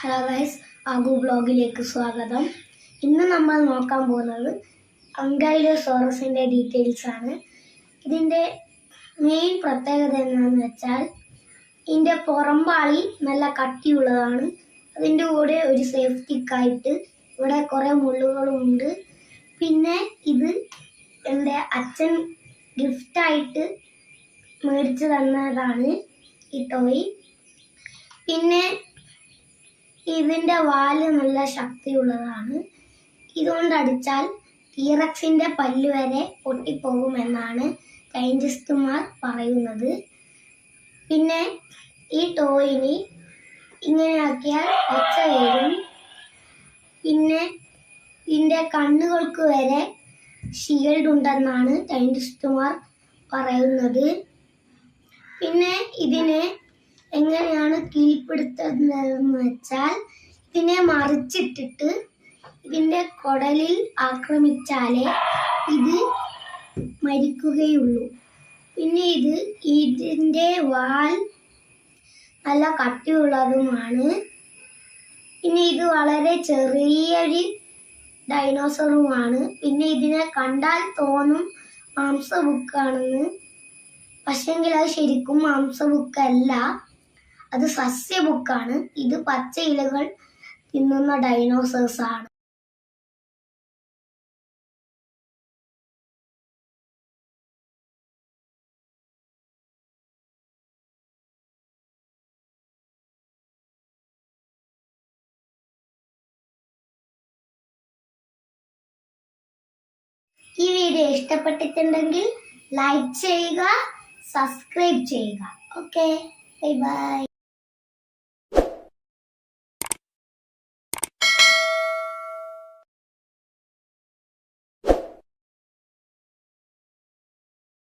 Hello guys ആഗു ബ്ലോഗിലേക്ക് സ്വാഗതം. ഇന്ന് നമ്മൾ നോക്കാൻ പോകുന്നത് അങ്കൈലോസോറസിന്റെ ഡീറ്റെയിൽസ് ആണ്. ഇതിന്റെ മെയിൻ പ്രത്യേകത എന്താണെന്ന് വെച്ചാൽ ഇതിന്റെ പുറമ്പാളി നല്ല കട്ടിയുള്ളതാണ്. അതിന്റെ കൂടെ ഒരു സേഫ്റ്റിക്കായിട്ട് ഇവിടെ കുറേ മുള്ളുകളുമുണ്ട്. പിന്നെ ഇത് എന്റെ അച്ഛൻ ഗിഫ്റ്റായിട്ട് മേടിച്ചു തന്നതാണ് ഈ ടോയ് പിന്നെ ഇതിന്റെ വാൽ നല്ല ശക്തിയുള്ളതാണ്. ഇതുകൊണ്ട് അടിച്ചാൽ ടീറക്സിന്റെ പല്ല് വരെ പൊട്ടിപ്പോകുമെന്നാണ് സയന്റിസ്റ്റുമാർ പറയുന്നത്. പിന്നെ ഈ ടോയിനി ഇങ്ങനെയാക്കിയാൽ ഒച്ച വരും പിന്നെ ഇതിന്റെ കണ്ണുകൾക്ക് വരെ ഷീൽഡ് ഉണ്ടെന്നാണ് സയന്റിസ്റ്റുമാർ പറയുന്നത്. പിന്നെ ഇതിനെ കീഴ്പ്പെടുത്തുന്നതെന്ന് വെച്ചാൽ ഇതിനെ മറിച്ചിട്ടിട്ട് ഇതിന്റെ കുടലിൽ ആക്രമിച്ചാലേ ഇത് മരിക്കുകയുള്ളൂ. പിന്നെ ഇത് ഇതിന്റെ വാൽ നല്ല കട്ടിയുള്ളതുമാണ്. പിന്നെ ഇത് വളരെ ചെറിയൊരു ഡൈനോസറുമാണ്. പിന്നെ ഇതിനെ കണ്ടാൽ തോന്നും മാംസബുക്കാണെന്ന് പക്ഷെങ്കിൽ അത് ശരിക്കും മാംസബുക്കല്ല അത് സസ്യബുക്കാണ് ഇത് പച്ച ഇലകൾ തിന്നുന്ന ഡൈനോസേഴ്സ് ആണ്. ഈ വീഡിയോ ഇഷ്ടപ്പെട്ടിട്ടുണ്ടെങ്കിൽ ലൈക്ക് ചെയ്യുക സബ്സ്ക്രൈബ് ചെയ്യുക. Okay bye bye